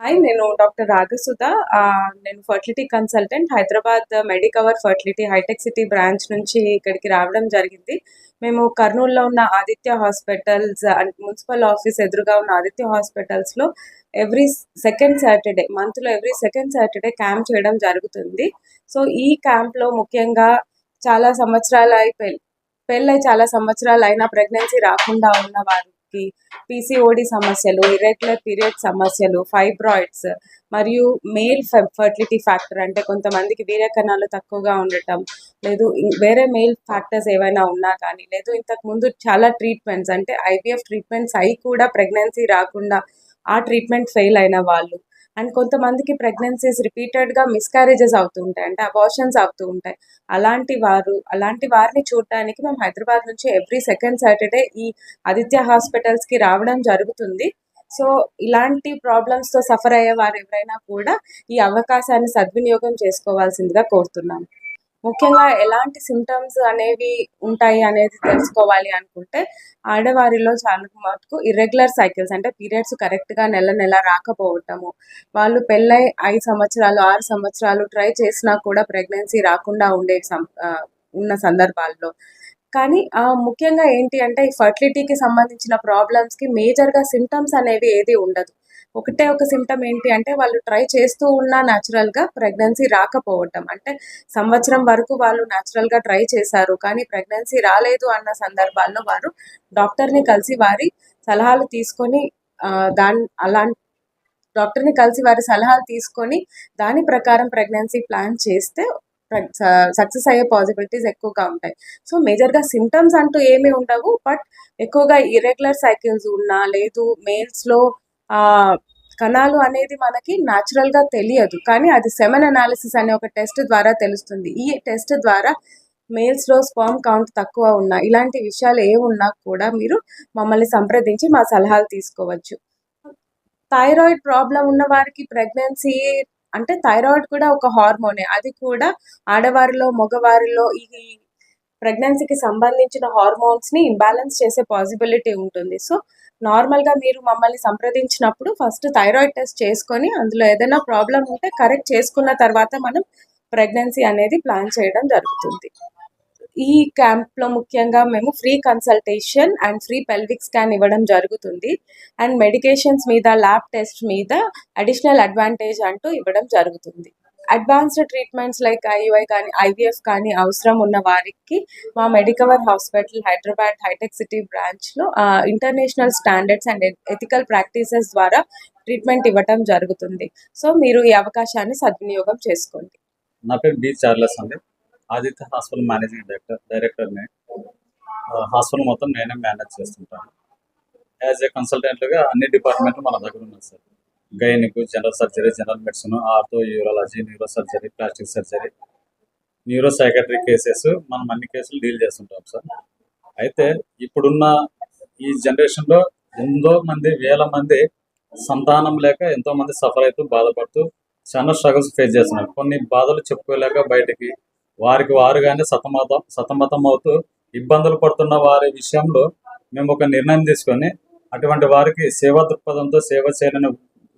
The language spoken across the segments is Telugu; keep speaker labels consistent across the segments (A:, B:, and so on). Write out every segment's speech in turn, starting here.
A: హాయ్ నేను డాక్టర్ రాగసుధ నేను fertility consultant Hyderabad Medicover fertility hitech city branch నుంచి ఇక్కడికి రావడం జరిగింది. మేము కర్నూలులో ఉన్న Aditya hospitals and municipal office ఎదురుగా ఉన్న ఆదిత్య హాస్పిటల్స్లో ఎవ్రీ సెకండ్ సాటర్డే మంత్లో ఎవ్రీ సెకండ్ సాటర్డే క్యాంప్ చేయడం జరుగుతుంది. సో ఈ క్యాంప్లో ముఖ్యంగా చాలా సంవత్సరాలు అయి పెళ్ళై చాలా సంవత్సరాలు అయినా ప్రెగ్నెన్సీ రాకుండా ఉన్న వారికి పీసీఓడి సమస్యలు ఇర్రెగ్యులర్ పీరియడ్ సమస్యలు ఫైబ్రాయిడ్స్ మరియు మేల్ ఫర్టిలిటీ ఫ్యాక్టర్ అంటే కొంతమందికి వీర్య కణాలు తక్కువగా ఉండటం లేదు వేరే మేల్ ఫ్యాక్టర్స్ ఏవైనా ఉన్నా కానీ లేదు ఇంతకు ముందు చాలా ట్రీట్మెంట్స్ అంటే ఐవీఎఫ్ ట్రీట్మెంట్స్ అయి కూడా ప్రెగ్నెన్సీ రాకుండా ఆ ట్రీట్మెంట్ ఫెయిల్ అయిన వాళ్ళు అండ్ కొంతమందికి ప్రెగ్నెన్సీస్ రిపీటెడ్గా మిస్క్యారేజెస్ అవుతూ ఉంటాయి అంటే అబార్షన్స్ అవుతూ ఉంటాయి. అలాంటి వారు అలాంటి వారిని చూడటానికి మేము హైదరాబాద్ నుంచి ఎవ్రీ సెకండ్ సాటర్డే ఈ ఆదిత్య హాస్పిటల్స్కి రావడం జరుగుతుంది. సో ఇలాంటి ప్రాబ్లమ్స్తో సఫర్ అయ్యే వారు ఎవరైనా కూడా ఈ అవకాశాన్ని సద్వినియోగం చేసుకోవాల్సిందిగా కోరుతున్నాము ముఖ్యంగా ఎలాంటి సిమ్టమ్స్ అనేవి ఉంటాయి అనేది తెలుసుకోవాలి అనుకుంటే ఆడవారిలో చాలా మటుకు ఇర్రెగ్యులర్ సైకిల్స్ అంటే పీరియడ్స్ కరెక్ట్గా నెల నెల రాకపోవటము. వాళ్ళు పెళ్ళై ఐదు సంవత్సరాలు ఆరు సంవత్సరాలు ట్రై చేసినా కూడా ప్రెగ్నెన్సీ రాకుండా ఉండే సం ఉన్న సందర్భాల్లో. కానీ ఆ, ముఖ్యంగా ఏంటి అంటే ఈ ఫర్టిలిటీకి సంబంధించిన ప్రాబ్లమ్స్కి మేజర్గా సిమ్టమ్స్ అనేవి ఏది ఉండదు. ఒకటే ఒక సిమ్టమ్ ఏంటి అంటే వాళ్ళు ట్రై చేస్తూ ఉన్నా న్యాచురల్గా ప్రెగ్నెన్సీ రాకపోవటం. అంటే సంవత్సరం వరకు వాళ్ళు న్యాచురల్గా ట్రై చేశారు కానీ ప్రెగ్నెన్సీ రాలేదు అన్న సందర్భాల్లో వారు డాక్టర్ని కలిసి వారి సలహాలు తీసుకొని దాని అలా డాక్టర్ని కలిసి వారి సలహాలు తీసుకొని దాని ప్రకారం ప్రెగ్నెన్సీ ప్లాన్ చేస్తే సక్సెస్ అయ్యే పాసిబిలిటీస్ ఎక్కువగా ఉంటాయి. సో మేజర్గా సిమ్టమ్స్ అంటూ ఏమీ ఉండవు బట్ ఎక్కువగా ఇర్రెగ్యులర్ సైకిల్స్ ఉన్నా లేదు మేల్స్లో కణాలు అనేది మనకి న్యాచురల్గా తెలియదు. కానీ అది సెమెన్ అనాలిసిస్ అనే ఒక టెస్ట్ ద్వారా తెలుస్తుంది. ఈ టెస్ట్ ద్వారా మేల్స్లో స్పామ్ కౌంట్ తక్కువ ఉన్నా ఇలాంటి విషయాలు ఏ ఉన్నా కూడా మీరు మమ్మల్ని సంప్రదించి మా సలహాలు తీసుకోవచ్చు. థైరాయిడ్ ప్రాబ్లం ఉన్న వారికి ప్రెగ్నెన్సీ అంటే థైరాయిడ్ కూడా ఒక హార్మోనే అది కూడా ఆడవారిలో మగవారిలో ఈ ప్రెగ్నెన్సీకి సంబంధించిన హార్మోన్స్ని ఇంబ్యాలెన్స్ చేసే పాసిబిలిటీ ఉంటుంది. సో నార్మల్గా మీరు మమ్మల్ని సంప్రదించినప్పుడు ఫస్ట్ థైరాయిడ్ టెస్ట్ చేసుకొని అందులో ఏదైనా ప్రాబ్లం ఉంటే కరెక్ట్ చేసుకున్న తర్వాత మనం ప్రెగ్నెన్సీ అనేది ప్లాన్ చేయడం జరుగుతుంది. ఈ క్యాంప్లో ముఖ్యంగా మేము free consultation and free pelvic scan ఇవ్వడం జరుగుతుంది. అండ్ మెడికేషన్స్ మీద ల్యాబ్ టెస్ట్ మీద అడిషనల్ అడ్వాంటేజ్ అంటూ ఇవ్వడం జరుగుతుంది. అడ్వాన్స్డ్ ట్రీట్మెంట్స్ లైక్ ఐయుఐ కానీ ఐవీఎఫ్ కానీ అవసరం ఉన్న వారికి మా Medicover hospital Hyderabad hitech city బ్రాంచ్లో international standards and ethical practices ద్వారా ట్రీట్మెంట్ ఇవ్వటం జరుగుతుంది. సో మీరు ఈ అవకాశాన్ని సద్వినియోగం చేసుకోండి.
B: నా పేరు బి చార్లెస్ అండి. ఆదిత్య హాస్పిటల్ మేనేజింగ్ డైరెక్టర్ డైరెక్టర్ని హాస్పిటల్ మొత్తం నేనే మేనేజ్ చేస్తుంటాను. యాజ్ ఏ కన్సల్టెంట్గా అన్ని డిపార్ట్మెంట్లు మన దగ్గర ఉన్నాయి sir. Gynaec general surgery general medicine ortho urology neuro surgery plastic surgery neuro psychiatry cases మనం అన్ని కేసులు డీల్ చేస్తుంటాం సార్. అయితే ఇప్పుడున్న ఈ జనరేషన్లో ఎంతో మంది వేల మంది సంతానం లేక ఎంతో మంది సఫర్ అవుతూ బాధపడుతూ చాలా స్ట్రగుల్స్ ఫేస్ చేస్తున్నారు. కొన్ని బాధలు చెప్పుకోలేక బయటికి వారికి వారుగానే సతమతం సతమతం అవుతూ ఇబ్బందులు పడుతున్న వారి విషయంలో మేము ఒక నిర్ణయం తీసుకొని అటువంటి వారికి సేవా దృక్పథంతో సేవ చేయాలనే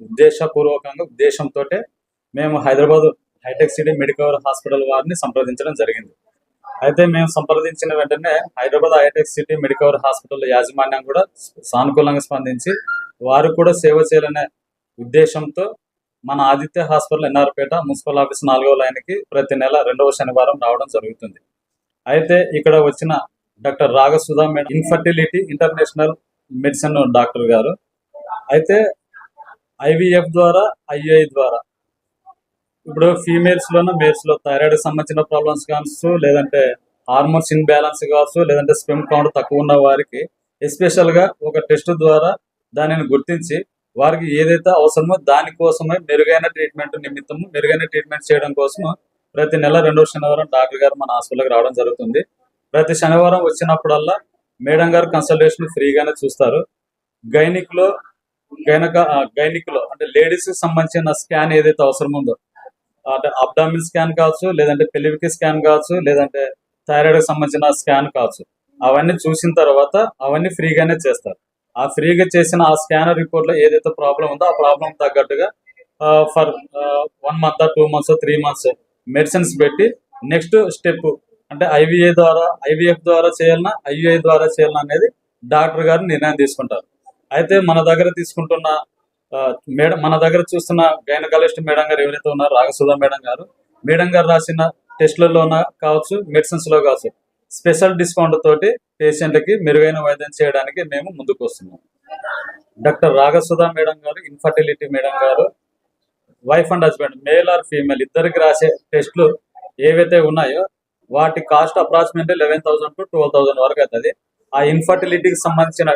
B: ఉద్దేశపూర్వకంగా ఉద్దేశంతో మేము Hyderabad hitech city Medicover hospital వారిని సంప్రదించడం జరిగింది. అయితే మేము సంప్రదించిన వెంటనే Hyderabad hitech city Medicover hospital యాజమాన్యం కూడా సానుకూలంగా స్పందించి వారు కూడా సేవ చేయాలనే ఉద్దేశంతో మన Aditya hospital NR Peta municipal office నాలుగవ లైన్కి ప్రతి నెల రెండవ శనివారం రావడం జరుగుతుంది. అయితే ఇక్కడ వచ్చిన doctor Ragasudha madam infertility international medicine doctor గారు. అయితే ఐవీఎఫ్ ద్వారా ఐఐ ద్వారా. ఇప్పుడు ఫీమేల్స్ మేల్స్లో మేల్స్లో థైరాయిడ్ సంబంధించిన ప్రాబ్లమ్స్ కావచ్చు లేదంటే హార్మోన్స్ ఇన్బ్యాలెన్స్ కావచ్చు లేదంటే స్పెమ్ కౌంట్ తక్కువ ఉన్న వారికి ఎస్పెషల్గా ఒక టెస్ట్ ద్వారా దానిని గుర్తించి వారికి ఏదైతే అవసరమో దానికోసమే మెరుగైన ట్రీట్మెంట్ నిమిత్తము మెరుగైన ట్రీట్మెంట్ చేయడం కోసము ప్రతి నెల రెండో శనివారం డాక్టర్ గారు మన హాస్పిటల్కి రావడం జరుగుతుంది. ప్రతి శనివారం వచ్చినప్పుడల్లా మేడం గారు కన్సల్టేషన్ ఫ్రీగానే చూస్తారు. గైనిక్లో గైనక గైనిక్లో అంటే లేడీస్కి సంబంధించిన స్కాన్ ఏదైతే అవసరం ఉందో అంటే అబ్డామిన్ స్కాన్ కావచ్చు లేదంటే పెలివికి స్కాన్ కావచ్చు లేదంటే థైరాయిడ్కి సంబంధించిన స్కాన్ కావచ్చు. అవన్నీ చూసిన తర్వాత అవన్నీ ఫ్రీగానే చేస్తారు. ఆ ఫ్రీగా చేసిన ఆ స్కానర్ రిపోర్ట్లో ఏదైతే ప్రాబ్లం ఉందో ఆ ప్రాబ్లం తగ్గట్టుగా for one month two months three months medicines పెట్టి నెక్స్ట్ స్టెప్ అంటే ఐవీఏ ద్వారా ఐవీఎఫ్ ద్వారా చేయాలన్నా ఐవీఐ ద్వారా చేయాలన్నా అనేది డాక్టర్ గారు నిర్ణయం తీసుకుంటారు. అయితే మన దగ్గర తీసుకుంటున్న మేడం మన దగ్గర చూస్తున్న గైనకాలజిస్ట్ మేడం గారు ఎవరైతే ఉన్నారో రాగసుధా మేడం గారు మేడం గారు రాసిన టెస్ట్లలోన కావచ్చు మెడిసిన్స్లో కావచ్చు స్పెషల్ డిస్కౌంట్ తోటి పేషెంట్లకి మెరుగైన వైద్యం చేయడానికి మేము ముందుకు వస్తున్నాం. డాక్టర్ రాగసుధా మేడం గారు ఇన్ఫర్టిలిటీ మేడం గారు wife and husband male or female ఇద్దరికి రాసే టెస్ట్లు ఏవైతే ఉన్నాయో వాటి cost approximately eleven thousand to twelve thousand వరకు అవుతుంది. ఆ ఇన్ఫర్టిలిటీకి సంబంధించిన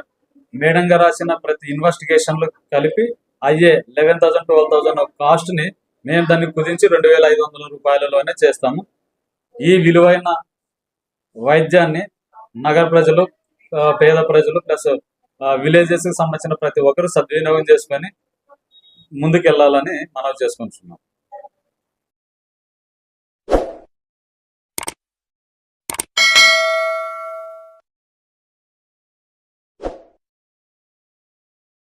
B: మేడంగా రాసిన ప్రతి ఇన్వెస్టిగేషన్లు కలిపి అయ్యే లెవెన్ థౌసండ్ ట్వెల్వ్ థౌసండ్ కాస్ట్ని మేము దాన్ని కుదించి రెండు వేల ఐదు వందల రూపాయలలోనే చేస్తాము. ఈ విలువైన వైద్యాన్ని నగర ప్రజలు పేద ప్రజలు ప్లస్ విలేజెస్కి సంబంధించిన ప్రతి ఒక్కరు సద్వినియోగం చేసుకొని ముందుకెళ్ళాలని మనవి చేసుకుంటున్నాం.